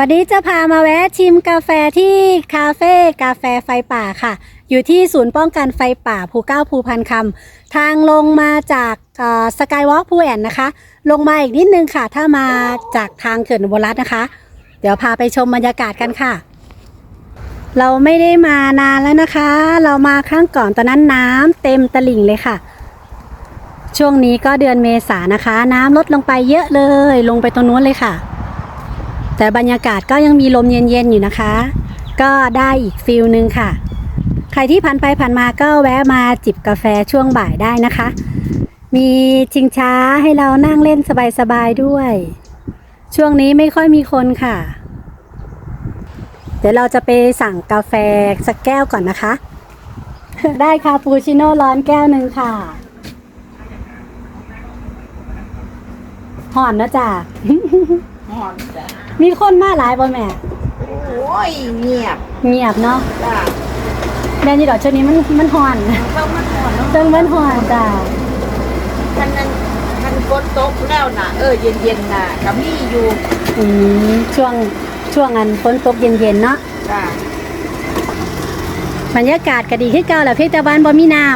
วันนี้จะพามาแวะชิมกาแฟที่คาเฟ่กาแฟไฟป่าค่ะ อยู่ที่ศูนย์ป้องกันไฟป่าภูเก้าภูพันคำทางลงมาจากสกายวอล์กภูแอนนะคะ ลงมาอีกนิดนึงค่ะ ถ้ามาจากทางเขื่อนอุบลรัตน์นะคะ เดี๋ยวพาไปชมบรรยากาศกันค่ะ เราไม่ได้มานานแล้วนะคะ เรามาครั้งก่อนตอนนั้นน้ำเต็มตลิ่งเลยค่ะ ช่วงนี้ก็เดือนเมษานะคะ น้ำลดลงไปเยอะเลย ลงไปตรงนู้นเลยค่ะ แต่บรรยากาศก็ยังมีลมเย็นๆอยู่นะคะ ก็ได้อีกฟิลนึงค่ะ ใครที่ผ่านไปผ่านมาก็แวะมาจิบกาแฟช่วงบ่ายได้นะคะ มีชิงช้าให้เรานั่งเล่นสบายๆด้วย ช่วงนี้ไม่ค่อยมีคนค่ะ เดี๋ยวเราจะไปสั่งกาแฟสักแก้วก่อนนะคะ ได้คาปูชิโน่ร้อนแก้วหนึ่งค่ะหอนนะจ๊ะ หอนจ้ะมีคนมาหลายบ่แม่ โอ้ยเงียบเงียบเนาะจ้ะแม่นี่ดอกช่วงนี้มันมันห่อนเข้ามันหอนเนาะเติงมันห่อนจ้ะท่านนั้นท่านฝนตกแล้วน่ะ เออเย็นเย็นๆน่ะก็มีอยู่อืมช่วงช่วงอันฝนตกเย็นๆเนาะจ้ะบรรยากาศก็ดีขึ้นเก่าแหละเพียงแต่บ้านบ่มีน้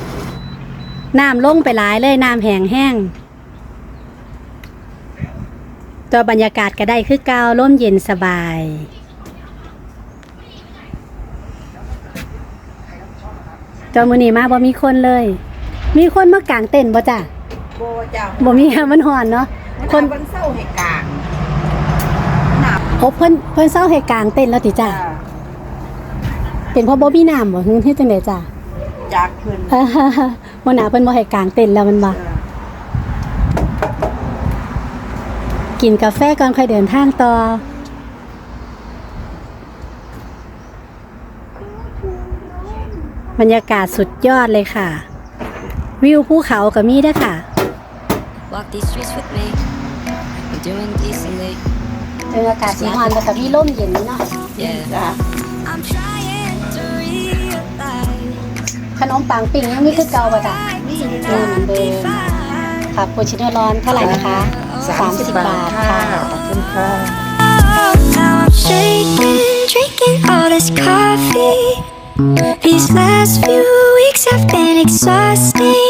ำ น้ำลงไปหลายเลยน้ำแห้งแห้ง ตัวบรรยากาศก็ได้คือเก่าร่มเย็นสบาย ตัวมือนี้มาบ่มีคนเลย มีคนมากางเต็นท์บ่จ้ะโบจ้ะบ่มีมันห่อนเนาะคคนนมันเศร้าให้กลางหนักโอ้เพิ่นเพิ่นเศร้าให้กางเต็นท์แล้วติจ้ะจ้ะเป็นเพราะบ่มีน้ำบ่ฮึที่จังไดจ้ะ จากเพิ่นวันหนาเพิ่นบ่ให้กางเต็นท์แล้วมันบ่จ้ะ กินกาแฟก่อนค่อยเดินทางต่อ บรรยากาศสุดยอดเลยค่ะ วิวภูเขาก็มีเด้วยค่ะ Walk these streets with me. You're doing decently. บรรยากาศสีฮอนแล้วก็มีลมเย็นเนาะ Yeah. จ้ะ I'm trying to realize ขนมปังปิ้งยังมีคือเก่าป่ะจ้ะนี่นี่จ้ะเหมือนเดิม ค่ะปูชิโน่ร้อนเท่าไหร่นะคะ30 บาทค่ะขอบคุณค่ะ Oh, now I'm shaking, drinking all this coffee. These last few weeks have been exhausting.